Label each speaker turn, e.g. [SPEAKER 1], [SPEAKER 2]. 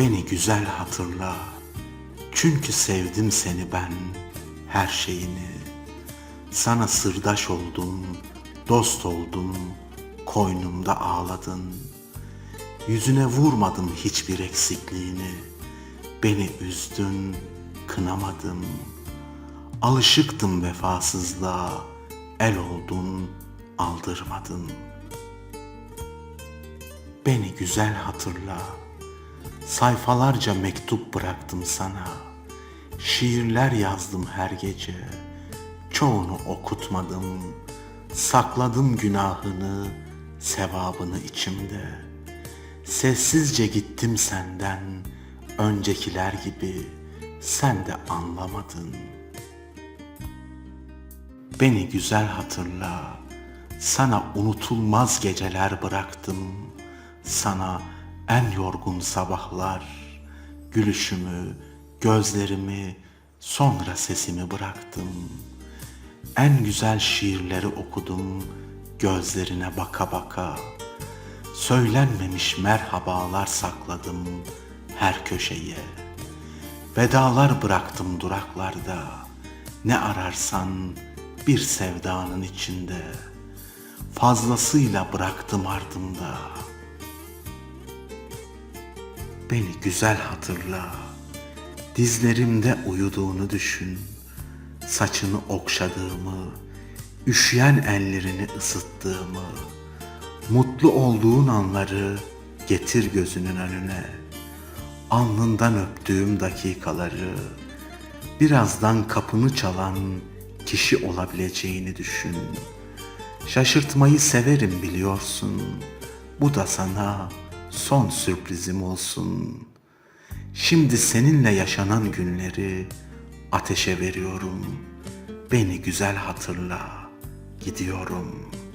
[SPEAKER 1] Beni güzel hatırla. Çünkü sevdim seni ben, her şeyini. Sana sırdaş oldum, dost oldum, koynumda ağladın. Yüzüne vurmadım hiçbir eksikliğini. Beni üzdün, kınamadım. Alışıktım vefasızlığa, el oldun, aldırmadın. Beni güzel hatırla. Sayfalarca mektup bıraktım sana. Şiirler yazdım her gece. Çoğunu okutmadım. Sakladım günahını, sevabını içimde. Sessizce gittim senden, öncekiler gibi sen de anlamadın. Beni güzel hatırla, sana unutulmaz geceler bıraktım. Sana en yorgun sabahlar, gülüşümü, gözlerimi, sonra sesimi bıraktım. En güzel şiirleri okudum, gözlerine baka baka. Söylenmemiş merhabalar sakladım her köşeye. Vedalar bıraktım duraklarda. Ne ararsan bir sevdanın içinde. Fazlasıyla bıraktım ardımda. Beni güzel hatırla. Dizlerimde uyuduğunu düşün. Saçını okşadığımı, üşüyen ellerini ısıttığımı, mutlu olduğun anları getir gözünün önüne. Alnından öptüğüm dakikaları, birazdan kapını çalan kişi olabileceğini düşün. Şaşırtmayı severim biliyorsun. Bu da sana son sürprizim olsun. Şimdi seninle yaşanan günleri ateşe veriyorum. Beni güzel hatırla. Gidiyorum.''